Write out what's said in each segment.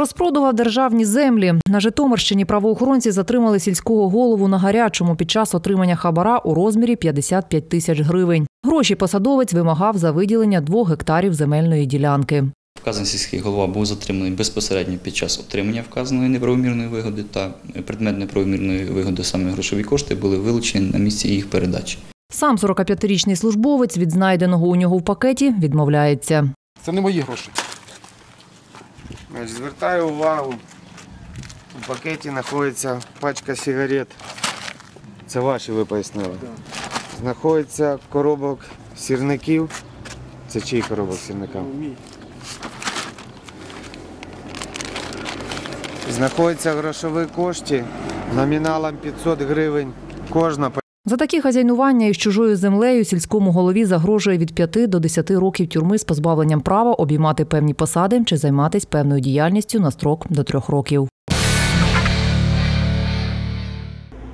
Розпродував державні землі. На Житомирщині правоохоронці затримали сільського голову на гарячому під час отримання хабара у розмірі 55 тисяч гривень. Гроші посадовець вимагав за виділення двох гектарів земельної ділянки. Вказаний сільський голова був затриманий безпосередньо під час отримання вказаної неправомірної вигоди та предмет неправомірної вигоди, саме грошові кошти, були вилучені на місці їх передачі. Сам 45-річний службовець від знайденого у нього в пакеті відмовляється. Це не мої гроші. Звертаю увагу. У пакеті знаходиться пачка сигарет. Це ваші ви пояснили. Знаходиться коробок сірників. Це чий коробок сірника? Знаходяться грошові кошти номіналом 500 гривень кожна. За такі хазяйнування із чужою землею сільському голові загрожує від 5 до 10 років тюрми з позбавленням права обіймати певні посади чи займатися певною діяльністю на строк до трьох років.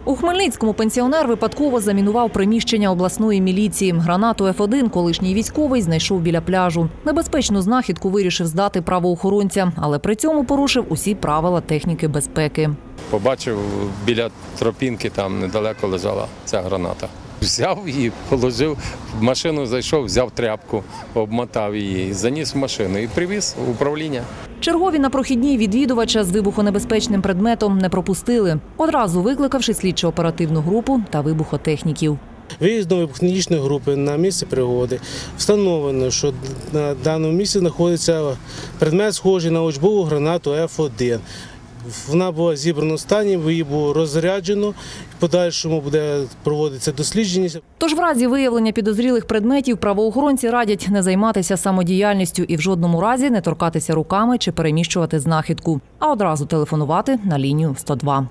У Хмельницькому пенсіонер випадково замінував приміщення обласної міліції. Гранату Ф1 колишній військовий знайшов біля пляжу. Небезпечну знахідку вирішив здати правоохоронцям, але при цьому порушив усі правила техніки безпеки. Побачив біля тропінки, там недалеко лежала ця граната. Взяв її, положив в машину, зайшов, взяв тряпку, обмотав її, заніс в машину і привіз в управління. Чергові на прохідній відвідувача з вибухонебезпечним предметом не пропустили, одразу викликавши слідчо-оперативну групу та вибухотехніків. Виїздом вибухонічної групи на місце пригоди встановлено, що на даному місці знаходиться предмет, схожий на очбову гранату Ф1. Вона була зібрана в стані, її було розряджено. В подальшому буде проводитися дослідження. Тож в разі виявлення підозрілих предметів правоохоронці радять не займатися самодіяльністю і в жодному разі не торкатися руками чи переміщувати знахідку, а одразу телефонувати на лінію 102.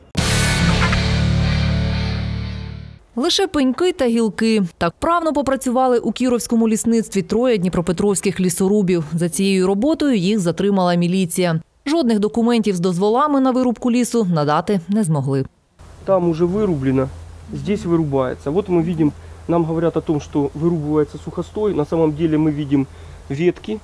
Лише пеньки та гілки так правно попрацювали у кіровському лісництві троє дніпропетровських лісорубів. За цією роботою їх затримала міліція. Жодних документів з дозволами на вирубку лісу надати не змогли. Там уже вырублено, здесь вырубается. Вот мы видим, нам говорят о том, что вырубывается сухостой. На самом деле мы видим ветки.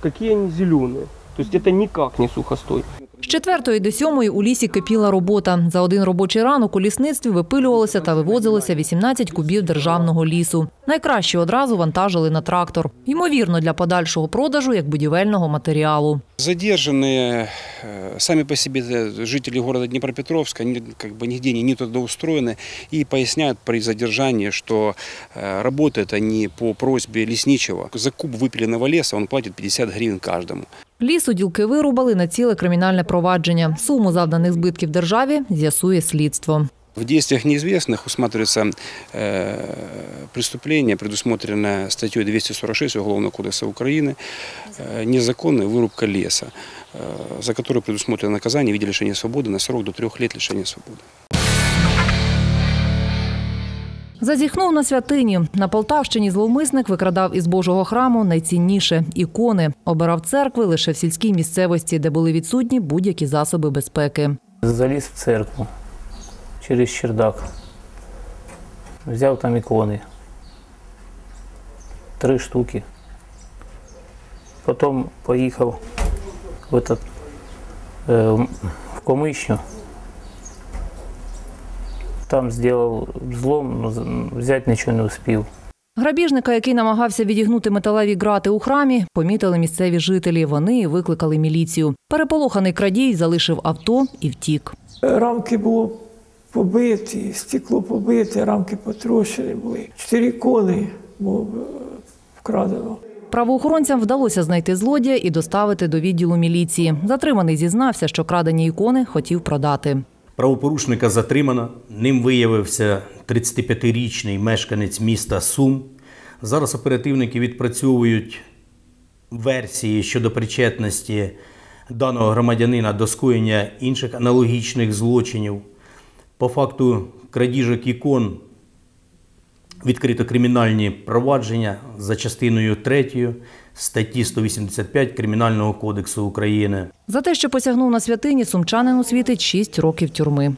Какие они зеленые. То есть это никак не сухостой. З четвертої до сьомої у лісі кипіла робота. За один робочий ранок у лісництві випилювалося та вивозилося 18 кубів державного лісу. Найкраще одразу вантажили на трактор. Ймовірно, для подальшого продажу як будівельного матеріалу. Задержанные э, сами по себе э, жители города Днепропетровска, они как бы нигде не, не трудоустроены и поясняют при задержании, что э, работают они по просьбе лесничего. За куб выпиленного леса он платит 50 гривен каждому. Лісу ділки вирубали на ціле кримінальне провадження. Суму завданих збитків державі з'ясує слідство. В действиях неизвестных усматривается э, преступление, предусмотренное статьей 246 Уголовного кодекса Украины, э, незаконная вырубка леса, э, за которую предусмотрено наказание в виде лишения свободы на срок до трех лет лишения свободы. Зазіхнув на святині. На Полтавщині зловмисник викрадав із Божого храму найцінніше ікони. Обирав церкви лише в сільській місцевості, де були відсутні будь-які засоби безпеки. Заліз в церкву через чердак. Взяв там ікони. Три штуки. Потім поїхав в, этот, е, в Комишню. Там зробив взлом, но взяти нічого не успів. Грабіжника, який намагався відігнути металеві грати у храмі, помітили місцеві жителі. Вони викликали міліцію. Переполоханий крадій залишив авто і втік. Рамки було побиті, стекло побите, рамки потрощені були. Чотири ікони було е, вкрадено. Правоохоронцям вдалося знайти злодія і доставити до відділу міліції. Затриманий зізнався, що крадені ікони хотів продати. Правопорушника затримано. Ним виявився 35-річний мешканець міста Сум. Зараз оперативники відпрацьовують версії щодо причетності даного громадянина до скоєння інших аналогічних злочинів. По факту крадіжок ікон відкрито кримінальні провадження за частиною 3 статті 185 Кримінального кодексу України. За те, що посягнув на святині, сумчанин світить 6 років тюрми.